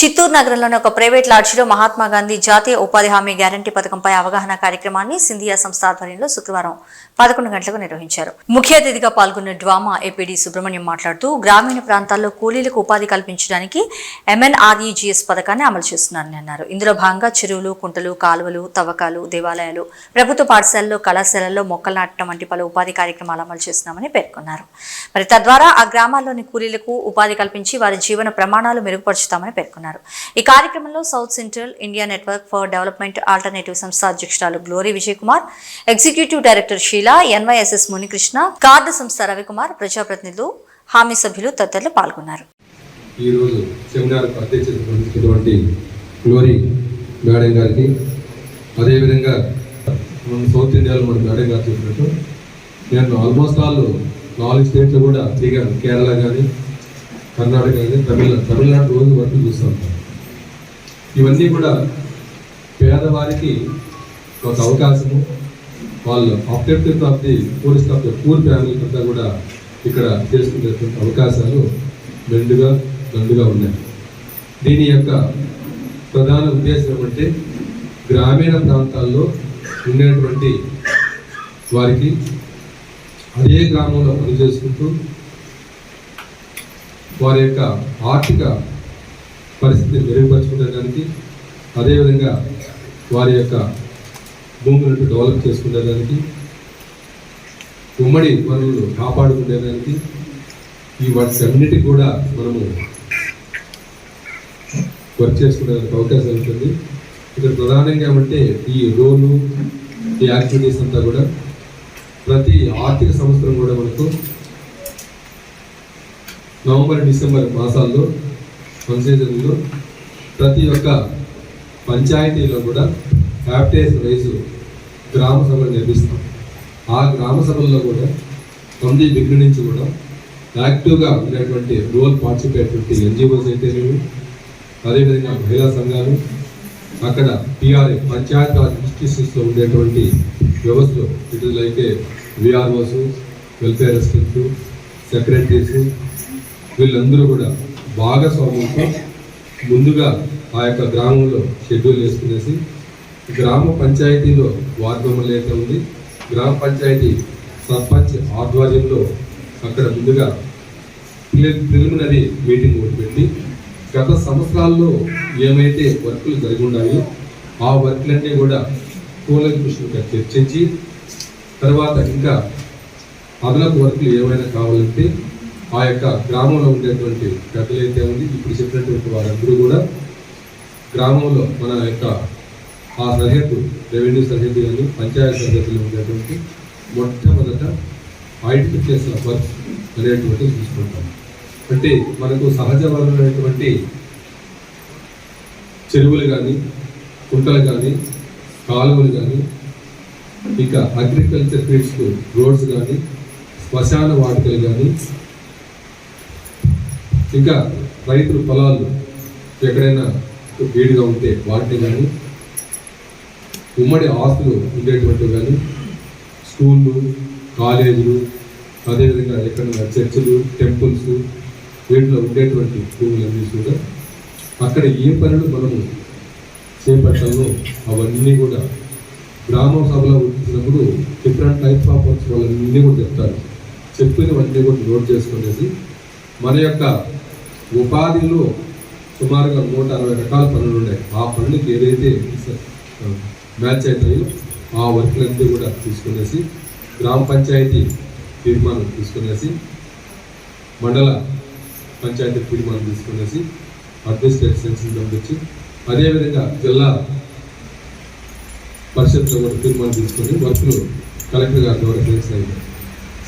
చిత్తూరు నగరంలోని ఒక ప్రైవేట్ లాడ్జిలో మహాత్మా గాంధీ జాతీయ ఉపాధి హామీ గ్యారంటీ పథకంపై అవగాహన కార్యక్రమాన్ని సింధియా సంస్థ ఆధ్వర్యంలో శుక్రవారం పదకొండు గంటలకు నిర్వహించారు. ముఖ్య అతిథిగా పాల్గొన్న డ్వామా ఏపీడీ సుబ్రహ్మణ్యం మాట్లాడుతూ గ్రామీణ ప్రాంతాల్లో కూలీలకు ఉపాధి కల్పించడానికి ఎంఎన్ఆర్ఈజీఎస్ పథకాన్ని అమలు చేస్తున్నారని అన్నారు. ఇందులో భాగంగా చెరువులు కుంటలు కాలువలు తవ్వకాలు దేవాలయాలు ప్రభుత్వ పాఠశాలల్లో కళాశాలల్లో మొక్కలు నాటడం వంటి పలు ఉపాధి కార్యక్రమాలు అమలు చేస్తున్నామని పేర్కొన్నారు. మరి తద్వారా ఆ గ్రామాల్లోని కూలీలకు ఉపాధి కల్పించి వారి జీవన ప్రమాణాలు మెరుగుపరుచుతామని పేర్కొన్నారు. పాల్గొన్నారు ఈ కార్యక్రమంలో south central India network for development alternative సంస్థ అధ్యక్షురాలు Glory Vijay Kumar executive director Sheela NYSS Munikrishna card సంస్థ రవికుమార్ ప్రజాప్రతినిధులు హామీ సభ్యులు తదితరులు పాల్గొన్నారు. ఈరోజు సెమినార్కు అధ్యక్షత గ్లోరీ మేడం గారికి అదేవిధంగా మన సౌత్ ఇండియాలో మన మేడం గారు చెప్పినట్టు నేను ఆల్మోస్ట్ ఆల్ నాలుగు స్టేట్లు కూడా తిరిగాను కేరళ కానీ కర్ణాటక అయితే తమిళనాడు తమిళనాడు రోజు వరకు చూస్తాం. ఇవన్నీ కూడా పేదవారికి ఒక అవకాశము. వాళ్ళు objective of the tourist of the poor family అంతా కూడా ఇక్కడ చేసుకునేటువంటి అవకాశాలు మెండుగా దండుగా ఉన్నాయి. దీని యొక్క ప్రధాన ఉద్దేశం ఏమంటే గ్రామీణ ప్రాంతాల్లో ఉండేటువంటి వారికి అదే గ్రామంలో పనిచేసుకుంటూ వారి యొక్క ఆర్థిక పరిస్థితిని మెరుగుపరుచుకునేదానికి అదేవిధంగా వారి యొక్క భూములను డెవలప్ చేసుకునేదానికి ఉమ్మడి వనరులు కాపాడుకునేదానికి ఈ వాటి కూడా మనము వర్క్ చేసుకునేందుకు అవకాశం ఉంటుంది. ఇక్కడ ప్రధానంగా ఏమంటే ఈ రోలు ఈ యాక్టివిటీస్ అంతా కూడా ప్రతి ఆర్థిక సంవత్సరం కూడా మనకు నవంబర్ డిసెంబర్ మాసాల్లో వన్ ప్రతి ఒక్క పంచాయతీలో కూడా హ్యాపిటేజ్ రైజు గ్రామ సభలు నిర్మిస్తాం ఆ గ్రామ సభల్లో కూడా తొమ్మిది డిగ్రీ నుంచి కూడా యాక్టివ్గా ఉన్నటువంటి రోల్ పార్టిసిపేటటువంటి ఎన్జిఓస్ అయితేనేమి అదేవిధంగా మహిళా సంఘాలు అక్కడ పిఆర్ఏ పంచాయత్ రాజ్ ఇన్స్టిట్యూషన్స్లో ఉండేటువంటి వ్యవస్థలు ఇటులైతే ఇస్ లైక్ విఆర్ఓస్ వెల్ఫేర్ అసిస్టెంట్లు సెక్రటరీస్ వీళ్ళందరూ కూడా భాగస్వామ్యంతో ముందుగా ఆ యొక్క గ్రామంలో షెడ్యూల్ వేసుకునేసి గ్రామ పంచాయతీలో వార్డు మెంబర్లు అయితే ఉంది గ్రామ పంచాయతీ సర్పంచ్ ఆధ్వర్యంలో అక్కడ ముందుగా ప్రిలిమినరీ మీటింగ్ ఒకటి పెట్టి గత సంవత్సరాల్లో ఏమైతే వర్కులు జరిగి ఉన్నాయో ఆ వర్క్లన్నీ కూడా కూలంకుషంగా చర్చించి తర్వాత ఇంకా అదనపు వర్కులు ఏమైనా కావాలంటే ఆ యొక్క గ్రామంలో ఉండేటువంటి పెద్దలు అయితే ఉంది ఇప్పుడు చెప్పినటువంటి వారందరూ కూడా గ్రామంలో మన యొక్క ఆ సరిహద్దు రెవెన్యూ సరిహద్దు కానీ పంచాయత్ సరిహద్దులో ఉండేటువంటి మొట్టమొదట ఐడెంటిఫికేషన్ వర్క్ అనేటువంటిది చూసుకుంటాం. అంటే మనకు సహజ వనరులైనటువంటి చెరువులు కానీ కుంటలు కానీ కాలువలు కానీ ఇంకా అగ్రికల్చర్ ఫీల్డ్స్ రోడ్స్ కానీ శ్మశాన వాటికలు కానీ ఇంకా రైతుల పొలాలు ఎక్కడైనా వేడిగా ఉంటే వాటిని కానీ ఉమ్మడి ఆస్తులు ఉండేటువంటివి కానీ స్కూళ్ళు కాలేజీలు అదేవిధంగా ఎక్కడైనా చర్చిలు టెంపుల్స్ వీటిలో ఉండేటువంటి భూములన్నీ కూడా అక్కడ ఏ పనులు మనము చేపట్టాలో అవన్నీ కూడా గ్రామ సభలో వచ్చినప్పుడు డిఫరెంట్ టైప్స్ ఆఫ్ వర్క్స్ వాళ్ళన్నీ కూడా చెప్తారు. చెప్పినవన్నీ కూడా నోట్ చేసుకునేసి మన యొక్క ఉపాధిలో సుమారుగా నూట అరవై రకాల పనులు ఉన్నాయి ఆ పనులకి ఏదైతే మ్యాచ్ అవుతాయో ఆ వర్క్లన్నీ కూడా తీసుకునేసి గ్రామ పంచాయతీ తీర్మానం తీసుకునేసి మండల పంచాయతీ తీర్మానం తీసుకునేసి అడ్మినిస్ట్రేటివ్ సెన్షన్ పంపించి అదేవిధంగా జిల్లా పరిషత్లో కూడా తీర్మానం తీసుకొని వర్క్లు కలెక్టర్ గారి ద్వారా చేసిన